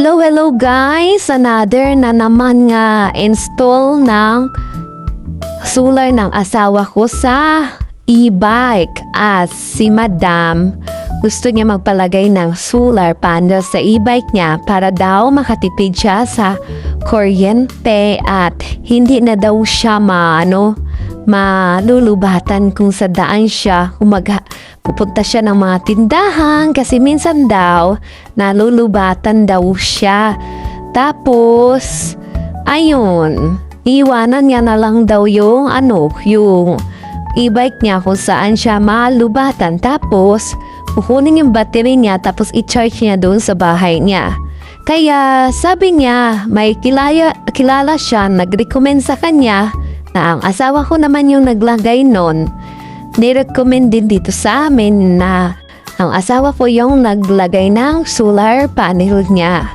Hello, hello guys! Another na naman nga install ng solar ng asawa ko sa e-bike. At si Madam gusto niya magpalagay ng solar panel sa e-bike niya para daw makatipid siya sa kuryente at hindi na daw siya maano malulubatan kung sa daan siya mag pupunta siya ng mga tindahan kasi minsan daw nalulubatan daw siya. Tapos, ayun, iwanan niya na lang daw yung ano, yung e-bike niya kung saan siya malubatan. Tapos, kukunin yung battery niya tapos i-charge niya doon sa bahay niya. Kaya sabi niya, may kilaya, kilala siya, nag-recommend sa kanya na ang asawa ko naman yung naglagay nun. Nirecommend din dito sa amin na ang asawa ko yung naglagay ng solar panel niya.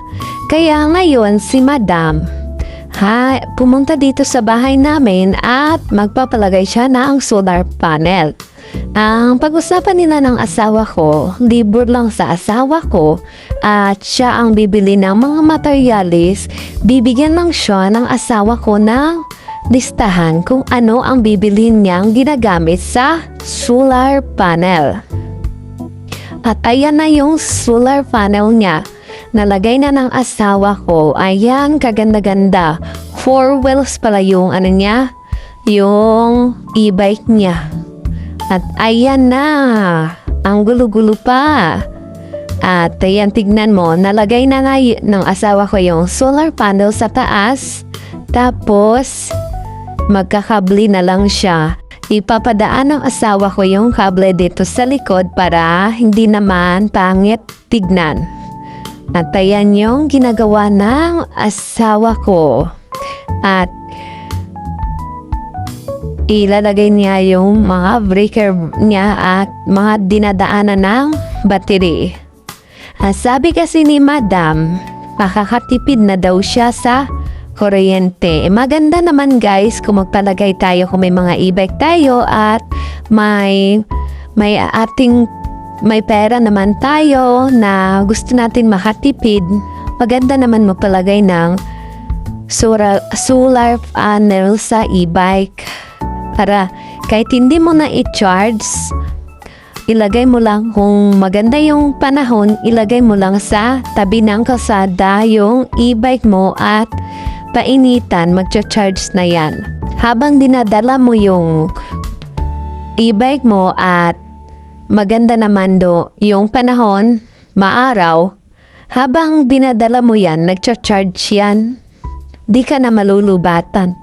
Kaya ngayon si Madam, ha, pumunta dito sa bahay namin at magpapalagay siya ng solar panel. Ang pag-usapan nila ng asawa ko, libur lang sa asawa ko at siya ang bibili ng mga materialis, bibigyan lang siya ng asawa ko ng listahan kung ano ang bibilhin niyang ginagamit sa solar panel. At ayan na yung solar panel niya. Nalagay na ng asawa ko. Ayan, kaganda-ganda. Four wheels pala yung ano niya, yung e-bike niya. At ayan na, ang gulo-gulo pa. At ayan, tignan mo, nalagay na y- ng asawa ko yung solar panel sa taas. Tapos, magkakabli na lang siya. Ipapadaan ng asawa ko yung kable dito sa likod para hindi naman pangit tignan. At yung ginagawa ng asawa ko. At ilalagay niya yung mga breaker niya at mga dinadaanan ng battery. At sabi kasi ni Madam, makakatipid na daw siya sa kuryente. Eh, maganda naman guys kung magpalagay tayo kung may mga e-bike tayo at may may ating may pera naman tayo na gusto natin makatipid. Maganda naman magpalagay ng solar, solar panel sa e-bike para kahit hindi mo na i-charge ilagay mo lang kung maganda yung panahon, ilagay mo lang sa tabi ng kalsada yung e-bike mo at painitan, magcha-charge na yan. Habang dinadala mo yung e-bike mo at maganda naman do yung panahon, maaraw, habang dinadala mo yan, nagcha-charge yan, di ka na malulubatan.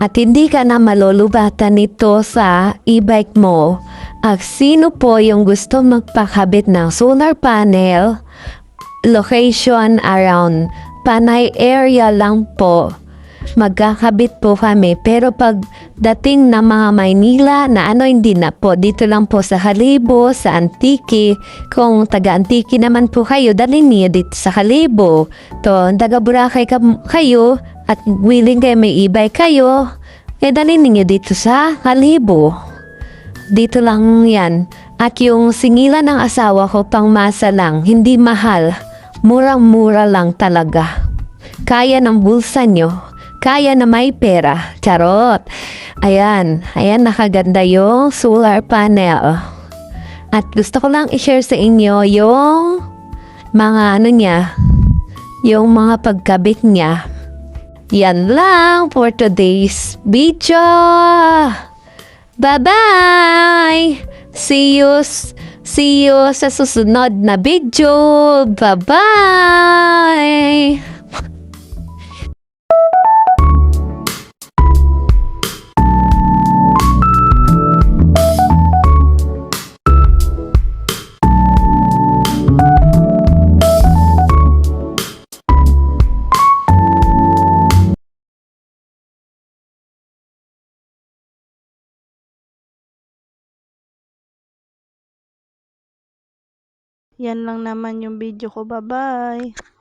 At hindi ka na malulubatan nito sa e-bike mo. At sino po yung gusto magpakabit ng solar panel, location around Panay area lang po. Magkakabit po kami pero pag dating na mga Maynila na ano hindi na po dito lang po sa Halibo, sa Antiki. Kung taga Antiki naman po kayo, dalhin niyo dito sa Halibo. To, taga Boracay ka, kayo at willing kayo may e-bike kayo, eh dalhin niyo dito sa Halibo. Dito lang yan. At yung singilan ng asawa ko pang masa lang, hindi mahal. Murang-mura lang talaga. Kaya ng bulsa nyo. Kaya na may pera. Charot. Ayan. Ayan, nakaganda yung solar panel. At gusto ko lang i-share sa inyo yung mga ano niya, yung mga pagkabit niya. Yan lang for today's video. Bye-bye! See you, see you sa susunod na video. Bye-bye! Yan lang naman yung video ko. Bye-bye.